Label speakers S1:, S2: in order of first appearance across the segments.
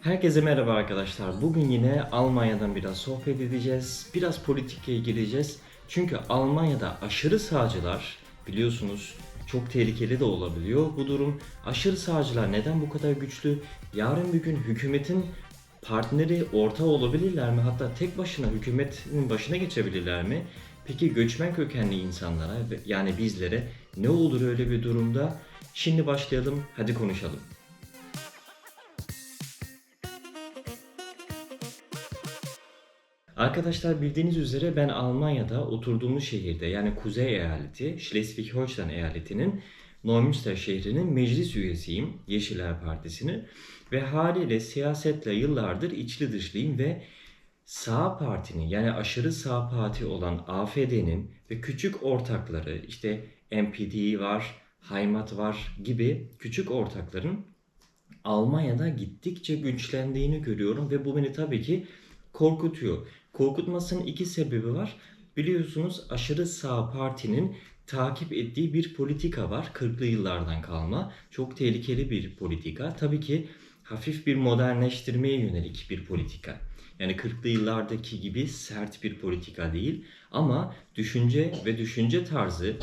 S1: Herkese merhaba arkadaşlar. Bugün yine Almanya'dan biraz sohbet edeceğiz. Biraz politikaya gireceğiz. Çünkü Almanya'da aşırı sağcılar biliyorsunuz çok tehlikeli de olabiliyor. Bu durum aşırı sağcılar neden bu kadar güçlü? Yarın bir gün hükümetin partneri ortağı olabilirler mi? Hatta tek başına hükümetin başına geçebilirler mi? Peki göçmen kökenli insanlara yani bizlere ne olur öyle bir durumda? Şimdi başlayalım. Hadi konuşalım. Arkadaşlar bildiğiniz üzere ben Almanya'da oturduğumuz şehirde yani Kuzey Eyaleti, Schleswig-Holstein eyaletinin Neumünster şehrinin meclis üyesiyim Yeşiller Partisi'nin ve haliyle siyasetle yıllardır içli dışlıyım ve sağ partinin yani aşırı sağ parti olan AFD'nin ve küçük ortakları işte MPD var, Heimat var gibi küçük ortakların Almanya'da gittikçe güçlendiğini görüyorum ve bu beni tabii ki korkutuyor. Korkutmasının iki sebebi var. Biliyorsunuz aşırı sağ partinin takip ettiği bir politika var. 40'lı yıllardan kalma. Çok tehlikeli bir politika. Tabii ki hafif bir modernleştirmeye yönelik bir politika. Yani 40'lı yıllardaki gibi sert bir politika değil ama düşünce ve düşünce tarzı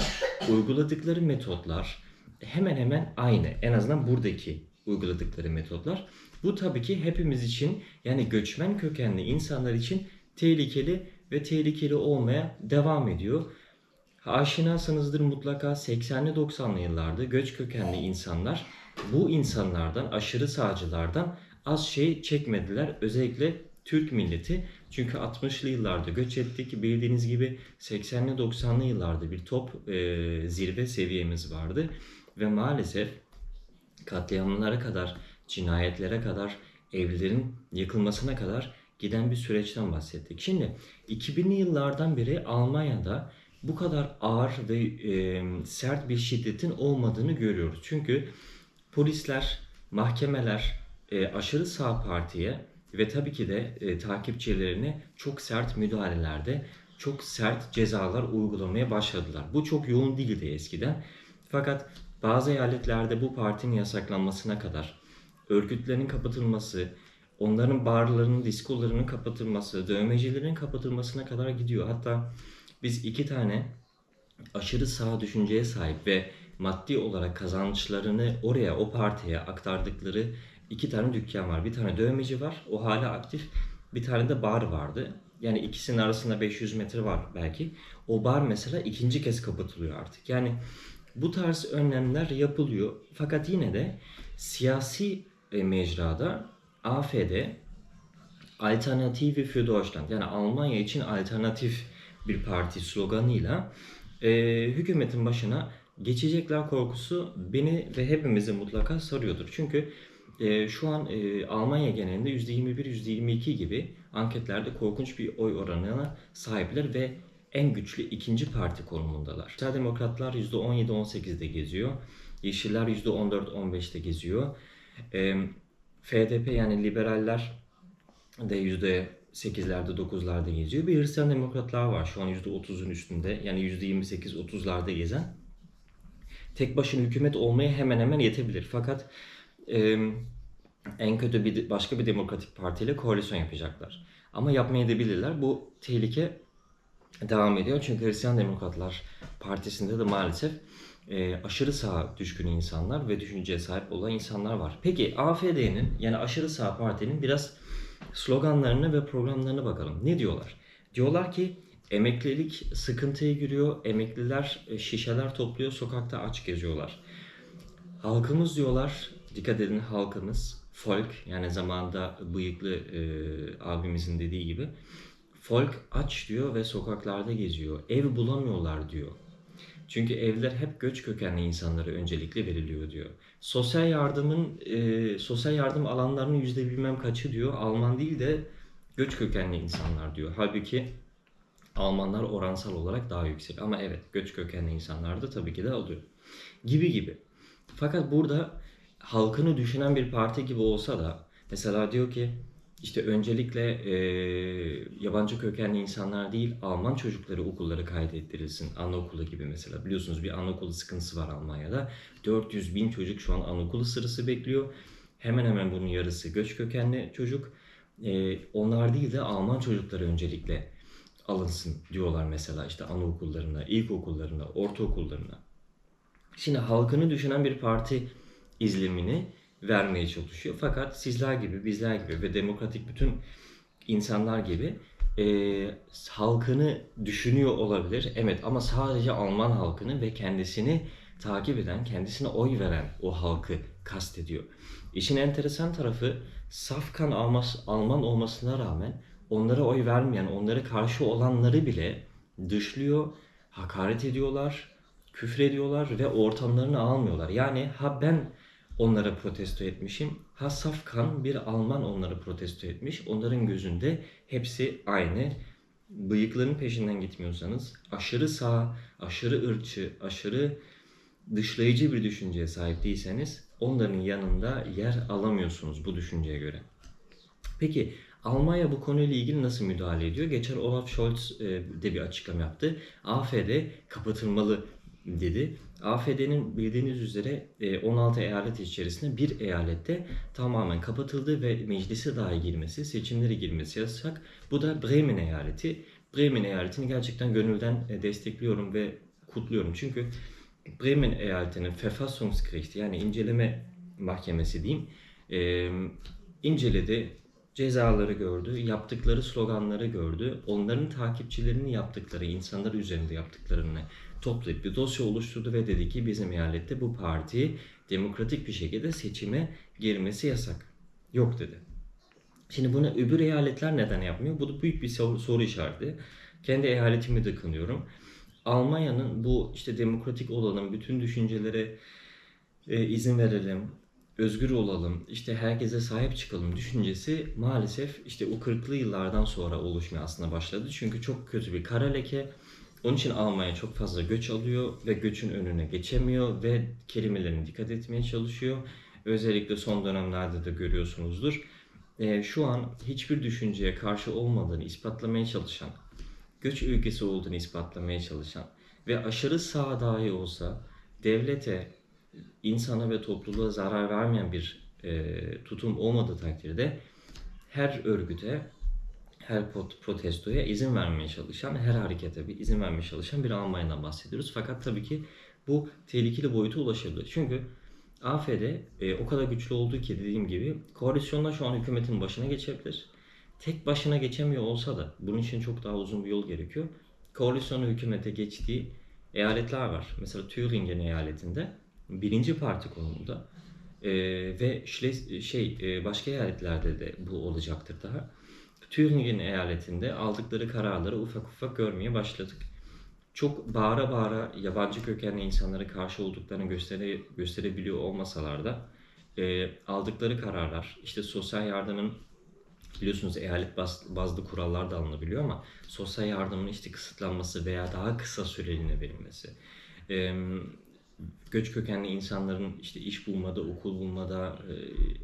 S1: uyguladıkları metotlar hemen hemen aynı. En azından buradaki uyguladıkları metotlar. Bu tabii ki hepimiz için yani göçmen kökenli insanlar için tehlikeli ve tehlikeli olmaya devam ediyor. Aşinasınızdır mutlaka 80'li 90'lı yıllarda göç kökenli insanlar bu insanlardan aşırı sağcılardan az şey çekmediler. Özellikle Türk milleti. Çünkü 60'lı yıllarda göç ettik. Bildiğiniz gibi 80'li 90'lı yıllarda bir top e, zirve seviyemiz vardı. Ve maalesef katliamlara kadar, cinayetlere kadar, evlerin yıkılmasına kadar giden bir süreçten bahsettik. Şimdi 2000'li yıllardan beri Almanya'da bu kadar ağır ve e, sert bir şiddetin olmadığını görüyoruz. Çünkü polisler, mahkemeler e, aşırı sağ partiye ve tabii ki de e, takipçilerine çok sert müdahalelerde, çok sert cezalar uygulamaya başladılar. Bu çok yoğun değildi eskiden. Fakat bazı eyaletlerde bu partinin yasaklanmasına kadar, örgütlerin kapatılması, onların barlarının, diskolarının kapatılması, dövmecilerin kapatılmasına kadar gidiyor. Hatta biz iki tane aşırı sağ düşünceye sahip ve maddi olarak kazançlarını oraya, o partiye aktardıkları iki tane dükkan var. Bir tane dövmeci var, o hala aktif. Bir tane de bar vardı. Yani ikisinin arasında 500 metre var belki. O bar mesela ikinci kez kapatılıyor artık. Yani bu tarz önlemler yapılıyor. Fakat yine de siyasi e, mecrada AFD Alternative für Deutschland yani Almanya için alternatif bir parti sloganıyla e, hükümetin başına geçecekler korkusu beni ve hepimizi mutlaka sarıyordur. Çünkü e, şu an e, Almanya genelinde %21-22 gibi anketlerde korkunç bir oy oranına sahipler ve en güçlü ikinci parti konumundalar. Sosyal Demokratlar %17-18'de geziyor. Yeşiller %14-15'te geziyor. E, FDP yani liberaller de %8'lerde 9'larda geziyor. Bir Hristiyan demokratlar var şu an %30'un üstünde. Yani %28-30'larda gezen. Tek başına hükümet olmaya hemen hemen yetebilir. Fakat e, en kötü bir başka bir demokratik partiyle koalisyon yapacaklar. Ama yapmayabilirler. Bu tehlike devam ediyor. Çünkü Hristiyan Demokratlar Partisi'nde de maalesef e, aşırı sağ düşkün insanlar ve düşünceye sahip olan insanlar var. Peki AFD'nin yani aşırı sağ partinin biraz sloganlarına ve programlarına bakalım. Ne diyorlar? Diyorlar ki emeklilik sıkıntıya giriyor. Emekliler e, şişeler topluyor, sokakta aç geziyorlar. Halkımız diyorlar, dikkat edin halkımız, folk yani zamanında bıyıklı e, abimizin dediği gibi folk aç diyor ve sokaklarda geziyor. Ev bulamıyorlar diyor. Çünkü evler hep göç kökenli insanlara öncelikle veriliyor diyor. Sosyal yardımın e, sosyal yardım alanlarının yüzde bilmem kaçı diyor. Alman değil de göç kökenli insanlar diyor. Halbuki Almanlar oransal olarak daha yüksek. Ama evet göç kökenli insanlar da tabii ki de alıyor. Gibi gibi. Fakat burada halkını düşünen bir parti gibi olsa da mesela diyor ki işte öncelikle e, yabancı kökenli insanlar değil Alman çocukları okullara kaydettirilsin. Anaokulu gibi mesela. Biliyorsunuz bir anaokulu sıkıntısı var Almanya'da. 400 bin çocuk şu an anaokulu sırası bekliyor. Hemen hemen bunun yarısı göç kökenli çocuk. Ee, onlar değil de Alman çocukları öncelikle alınsın diyorlar mesela işte anaokullarına, ilkokullarına, ortaokullarına. Şimdi halkını düşünen bir parti izlemini vermeye çalışıyor. Fakat sizler gibi, bizler gibi ve demokratik bütün insanlar gibi e, halkını düşünüyor olabilir. Evet ama sadece Alman halkını ve kendisini takip eden, kendisine oy veren o halkı kastediyor. İşin enteresan tarafı safkan Almas, Alman olmasına rağmen onlara oy vermeyen, onlara karşı olanları bile dışlıyor, hakaret ediyorlar, küfür ediyorlar ve ortamlarını almıyorlar. Yani ha ben onlara protesto etmişim, ha safkan bir Alman onları protesto etmiş. Onların gözünde hepsi aynı. Bıyıkların peşinden gitmiyorsanız, aşırı sağ, aşırı ırkçı, aşırı dışlayıcı bir düşünceye sahip değilseniz onların yanında yer alamıyorsunuz bu düşünceye göre. Peki Almanya bu konuyla ilgili nasıl müdahale ediyor? Geçen Olaf Scholz e, de bir açıklama yaptı. AFD kapatılmalı dedi. AFD'nin bildiğiniz üzere e, 16 eyalet içerisinde bir eyalette tamamen kapatıldı ve meclise dahi girmesi, seçimlere girmesi yasak. Bu da Bremen eyaleti. Bremen eyaletini gerçekten gönülden e, destekliyorum ve kutluyorum. Çünkü Bremen eyaletinin Verfassungsgericht yani inceleme mahkemesi diyeyim e, inceledi, cezaları gördü, yaptıkları sloganları gördü, onların takipçilerinin yaptıkları, insanlar üzerinde yaptıklarını toplayıp bir dosya oluşturdu ve dedi ki bizim eyalette bu parti demokratik bir şekilde seçime girmesi yasak. Yok dedi. Şimdi bunu öbür eyaletler neden yapmıyor? Bu da büyük bir soru, işareti. Kendi eyaletimi de kınıyorum. Almanya'nın bu işte demokratik olalım, bütün düşüncelere e, izin verelim, özgür olalım, işte herkese sahip çıkalım düşüncesi maalesef işte o 40'lı yıllardan sonra oluşmaya aslında başladı. Çünkü çok kötü bir kara leke. Onun için Almanya çok fazla göç alıyor ve göçün önüne geçemiyor ve kelimelerine dikkat etmeye çalışıyor. Özellikle son dönemlerde de görüyorsunuzdur. E, şu an hiçbir düşünceye karşı olmadığını ispatlamaya çalışan, göç ülkesi olduğunu ispatlamaya çalışan ve aşırı sağ dahi olsa devlete, insana ve topluluğa zarar vermeyen bir e, tutum olmadığı takdirde her örgüte, her protestoya izin vermeye çalışan, her harekete bir izin vermeye çalışan bir Almanya'dan bahsediyoruz. Fakat tabii ki bu tehlikeli boyuta ulaşabilir. Çünkü AFD e, o kadar güçlü olduğu ki dediğim gibi koalisyonla şu an hükümetin başına geçebilir. Tek başına geçemiyor olsa da bunun için çok daha uzun bir yol gerekiyor. Koalisyonu hükümete geçtiği eyaletler var. Mesela Thüringen eyaletinde birinci parti konumunda e, ve Schles- şey e, başka eyaletlerde de bu olacaktır daha. Thüringen eyaletinde aldıkları kararları ufak ufak görmeye başladık. Çok bağıra bağıra yabancı kökenli insanlara karşı olduklarını göstere, gösterebiliyor olmasalar da e, aldıkları kararlar, işte sosyal yardımın biliyorsunuz eyalet baz- bazlı kurallar da alınabiliyor ama sosyal yardımın işte kısıtlanması veya daha kısa süreliğine verilmesi, e, göç kökenli insanların işte iş bulmada, okul bulmada,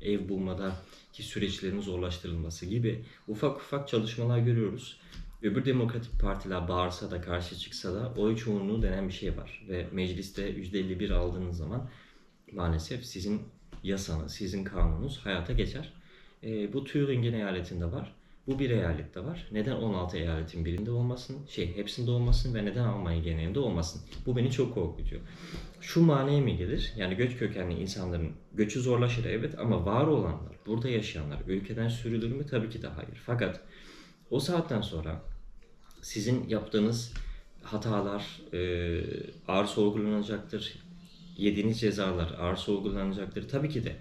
S1: e, ev bulmada ki süreçlerin zorlaştırılması gibi ufak ufak çalışmalar görüyoruz. Öbür demokratik partiler bağırsa da karşı çıksa da oy çoğunluğu denen bir şey var. Ve mecliste %51 aldığınız zaman maalesef sizin yasanız, sizin kanununuz hayata geçer. E, bu Thüringen eyaletinde var. Bu bir eyalette var. Neden 16 eyaletin birinde olmasın, şey hepsinde olmasın ve neden Almanya genelinde olmasın? Bu beni çok korkutuyor. Şu manaya mı gelir? Yani göç kökenli insanların göçü zorlaşır evet ama var olanlar, burada yaşayanlar ülkeden sürülür mü? Tabii ki de hayır. Fakat o saatten sonra sizin yaptığınız hatalar e, ağır sorgulanacaktır. Yediğiniz cezalar ağır sorgulanacaktır. Tabii ki de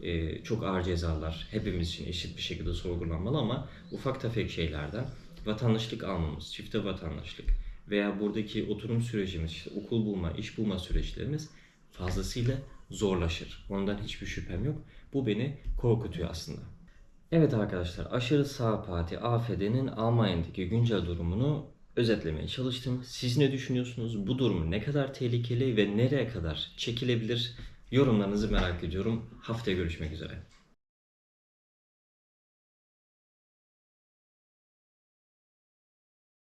S1: e, çok ağır cezalar hepimiz için eşit bir şekilde sorgulanmalı ama ufak tefek şeylerden vatandaşlık almamız, çifte vatandaşlık veya buradaki oturum sürecimiz, işte okul bulma, iş bulma süreçlerimiz fazlasıyla zorlaşır. Ondan hiçbir şüphem yok. Bu beni korkutuyor aslında. Evet arkadaşlar, aşırı sağ parti AFD'nin Almanya'daki güncel durumunu özetlemeye çalıştım. Siz ne düşünüyorsunuz? Bu durum ne kadar tehlikeli ve nereye kadar çekilebilir? Yorumlarınızı merak ediyorum. Haftaya görüşmek üzere.